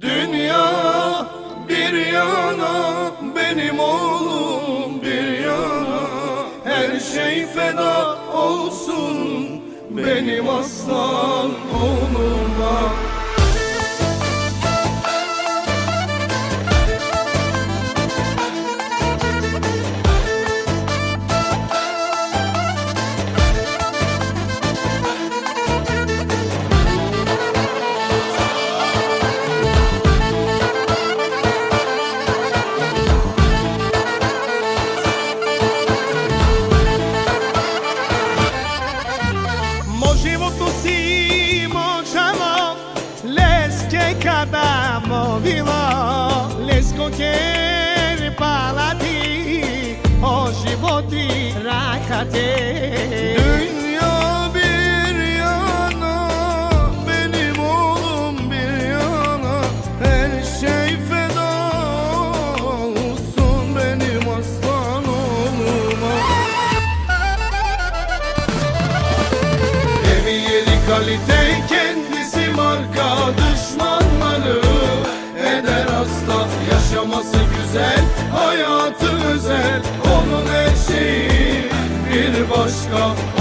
Dünya bir yana benim oğlum bir yana. Her şey feda olsun benim aslan oğluma zamovilo Λες κοκέρ παλάτι Ο životi rakate Dünya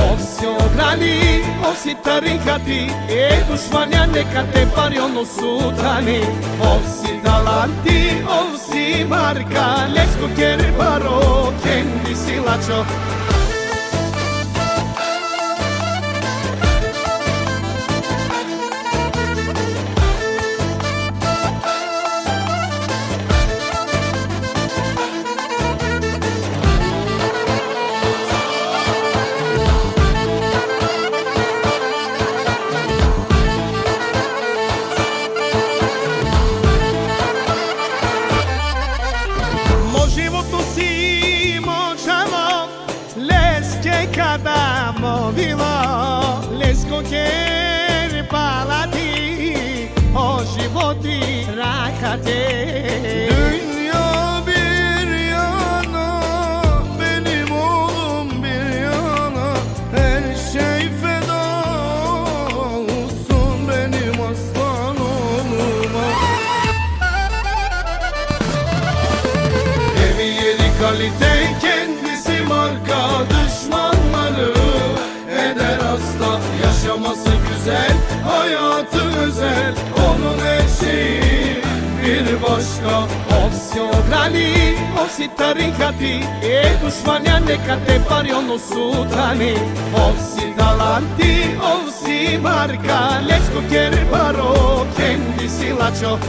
όσοι ο γλάνι, όσοι τα ρίγατι, έτους φανιά νεκατέ πάρει όνο τρανί. Όσοι τα λάντι, όσοι μαρκα, λες κοκέρι παρό, κέντι σιλάτσο. paladi hoje vou te racadeir yaşaması güzel hayatı özel. Onun her bir başka Ovsi ograni, ovsi tarikati E dušmanja neka te pari ono sutani Ovsi talanti, ovsi marka Lesko kjer baro, kendisi lačo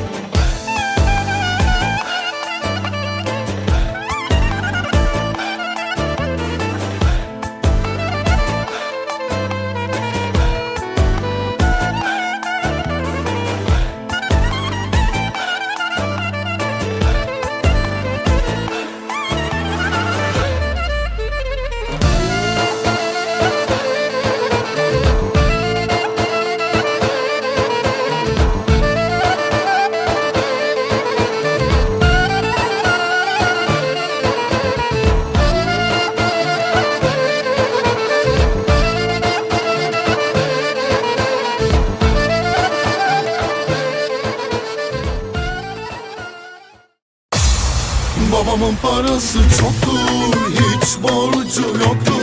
parası çoktur hiç borcu yoktur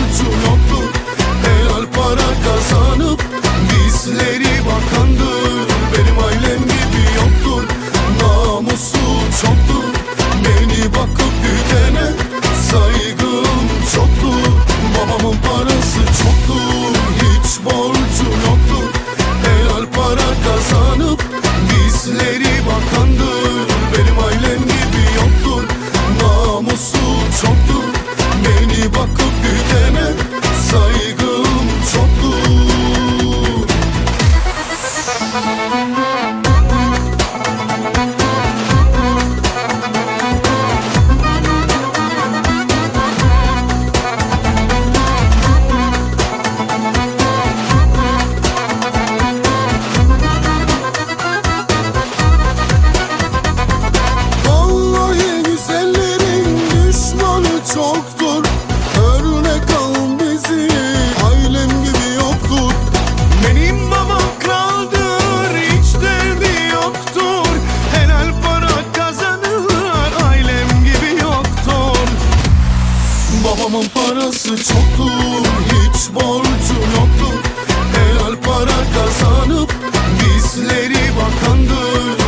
suçu yoktur Helal para kazanıp bizleri bakandır. Benim ailem gibi yoktur namusu çoktur. Beni bakıp güdene saygım çoktur. Babamın parası çoktur hiç borcu yoktur. Helal para kazanıp bizleri bakandır. Benim ailem gibi yoktur namusu çoktur. Beni bakıp Büyütemem Adamın parası çoktur Hiç borcu yoktur. Helal para kazanıp Bizleri bakandır.